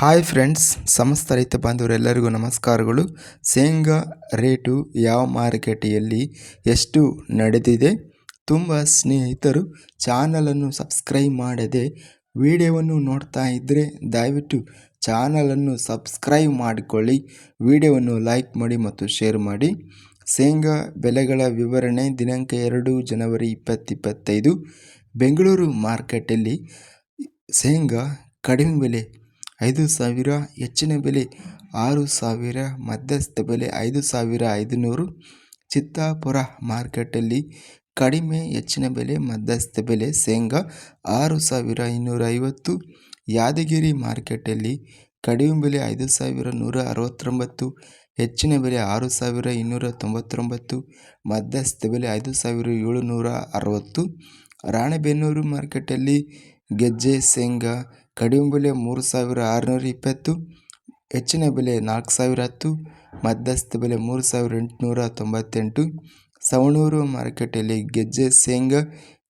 Hi friends ಸಮಸ್ತ ರೈತ ಬಾಂಧವರೆಲ್ಲರಿಗೂ ನಮಸ್ಕಾರಗಳು. ಶೇಂಗಾ ರೇಟು ಯಾವ ಮಾರುಕಟ್ಟೆಯಲ್ಲಿ ಎಷ್ಟು ನಡೆದಿದೆ? ತುಂಬ ಸ್ನೇಹಿತರು ಚಾನಲನ್ನು ಸಬ್ಸ್ಕ್ರೈಬ್ ಮಾಡದೆ ವಿಡಿಯೋವನ್ನು ನೋಡ್ತಾ ಇದ್ದರೆ ದಯವಿಟ್ಟು ಚಾನಲನ್ನು ಸಬ್ಸ್ಕ್ರೈಬ್ ಮಾಡಿಕೊಳ್ಳಿ. ವಿಡಿಯೋವನ್ನು ಲೈಕ್ ಮಾಡಿ ಮತ್ತು ಶೇರ್ ಮಾಡಿ. ಶೇಂಗಾ ಬೆಲೆಗಳ ವಿವರಣೆ ದಿನಾಂಕ ಎರಡು ಜನವರಿ ಇಪ್ಪತ್ತಿಪ್ಪತ್ತೈದು ಬೆಂಗಳೂರು ಮಾರ್ಕೆಟಲ್ಲಿ ಶೇಂಗಾ ಕಡಿಮೆ ಬೆಲೆ ಐದು ಸಾವಿರ, ಹೆಚ್ಚಿನ ಬೆಲೆ ಆರು ಸಾವಿರ, ಮಧ್ಯಸ್ಥ ಬೆಲೆ ಐದು ಸಾವಿರ ಐದುನೂರು. ಚಿತ್ತಾಪುರ ಮಾರ್ಕೆಟಲ್ಲಿ ಕಡಿಮೆ, ಹೆಚ್ಚಿನ ಬೆಲೆ, ಮಧ್ಯಸ್ಥ ಬೆಲೆ ಶೇಂಗಾ ಆರು ಸಾವಿರ ಇನ್ನೂರ ಐವತ್ತು. ಯಾದಗಿರಿ ಮಾರ್ಕೆಟಲ್ಲಿ ಕಡಿಮೆ ಬೆಲೆ ಐದು ಸಾವಿರ ನೂರ ಅರವತ್ತೊಂಬತ್ತು, ಹೆಚ್ಚಿನ ಬೆಲೆ ಆರು ಸಾವಿರ ಇನ್ನೂರ ತೊಂಬತ್ತೊಂಬತ್ತು, ಮಧ್ಯಸ್ಥ ಬೆಲೆ ಐದು ಸಾವಿರ ಏಳುನೂರ ಅರವತ್ತು. ರಾಣೆಬೆನ್ನೂರು ಮಾರ್ಕೆಟಲ್ಲಿ ಗೆಜ್ಜೆ, ಶೇಂಗಾ ಕಡಿಮೆ ಬೆಲೆ ಮೂರು ಸಾವಿರ ಆರುನೂರ ಇಪ್ಪತ್ತು ಹೆಚ್ಚಿನ ಬೆಲೆ ನಾಲ್ಕು ಸಾವಿರ ಹತ್ತು, ಮಧ್ಯಸ್ಥ ಬೆಲೆ ಮೂರು ಸಾವಿರ ಎಂಟುನೂರ ತೊಂಬತ್ತೆಂಟು ಸವಣೂರು ಮಾರುಕಟ್ಟೆಯಲ್ಲಿ ಗೆಜ್ಜೆ ಶೇಂಗಾ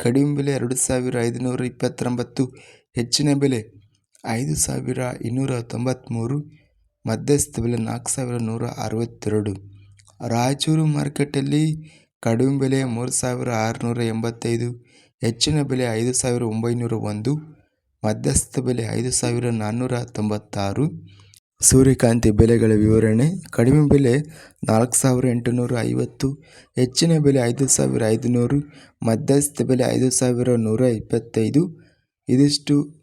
ಕಡಿಮೆ ಬೆಲೆ ಎರಡು ಸಾವಿರ ಐದುನೂರ ಇಪ್ಪತ್ತೊಂಬತ್ತು ಹೆಚ್ಚಿನ ಬೆಲೆ ಐದು ಸಾವಿರ ಇನ್ನೂರ ತೊಂಬತ್ತ್ಮೂರು ಮಧ್ಯಸ್ಥ ಬೆಲೆ ನಾಲ್ಕು ಸಾವಿರ ನೂರ ಅರವತ್ತೆರಡು ರಾಯಚೂರು ಮಾರುಕಟ್ಟೆಯಲ್ಲಿ ಕಡಿಮೆ ಬೆಲೆ ಮೂರು ಸಾವಿರ ಆರುನೂರ ಎಂಬತ್ತೈದು ಹೆಚ್ಚಿನ ಬೆಲೆ ಐದು ಸಾವಿರ ಒಂಬೈನೂರ ಒಂದು ಮಧ್ಯಸ್ಥ ಬೆಲೆ ಐದು ಸಾವಿರ ನಾನ್ನೂರ ತೊಂಬತ್ತಾರು. ಸೂರ್ಯಕಾಂತಿ ಬೆಲೆಗಳ ವಿವರಣೆ. ಕಡಿಮೆ ಬೆಲೆ ನಾಲ್ಕು ಸಾವಿರ ಎಂಟುನೂರ ಐವತ್ತು. ಹೆಚ್ಚಿನ ಬೆಲೆ ಐದು ಸಾವಿರ ಐದುನೂರು. ಮಧ್ಯಸ್ಥ ಬೆಲೆ ಐದು ಸಾವಿರ ನೂರ ಇಪ್ಪತ್ತೈದು. ಇದಿಷ್ಟು